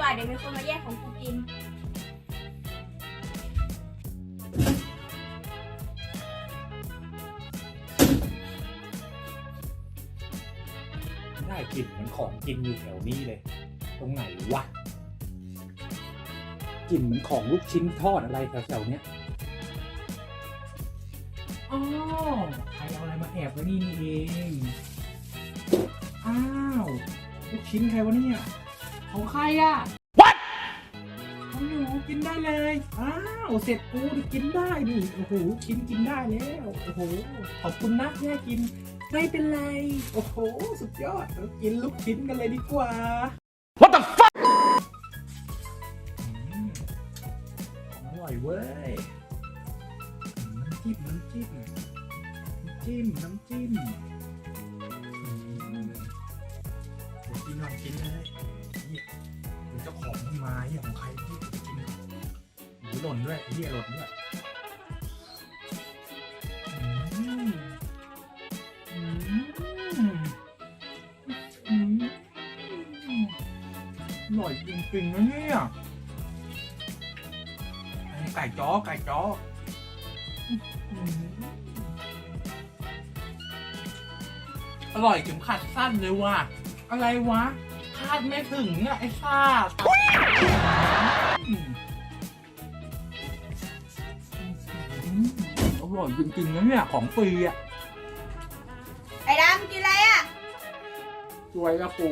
ว่าเดี๋ยวมีคนมาแย่งของกูกิน ได้กลิ่นเหมือนของกินอยู่แถวนี้เลย ตรงไหนวะกลิ่นเหมือนของลูกชิ้นทอดอะไรแถวๆเนี้ยอ๋อใครเอาอะไรมาแอบไว้นี่นี่เอง อ้าว ลูกชิ้นใครวะเนี่ย ของใครอะ What ของหนูกินได้เลย อ้าวเสร็จกูดิกินได้ดิโอ้โหลูกชิ้นกินได้แล้ว โอ้โห ขอบคุณนะที่ให้กิน ไม่เป็นไร โอ้โห สุดยอดเรากินลูกชิ้นกันเลยดีกว่า What the fuck ของอร่อยเว้ยน้ำจิ้มน้ำจิ้มน้ำจิ้มน้ำจิ้มอืม หน่อยกินเลยเนี่ยเดี๋ยวเจ้าของมันมาเนี่ยของใครที่จะกินหมูหล่นด้วยเหี้ยหล่นด้วยอืมอืมอืมอร่อยจริงๆนะเนี่ยอันนี้ไก่จ้อไก่จ้ออืมอร่อยถึงขัดสั้นเลยว่ะ อะไรวะคาดไม่ถึงอะไอ้ซ่าอืมอืมอร่อยจริงๆนะเนี่ย ของฟรีอะ ไอ้ดำกินอะไรอะช่วยละปู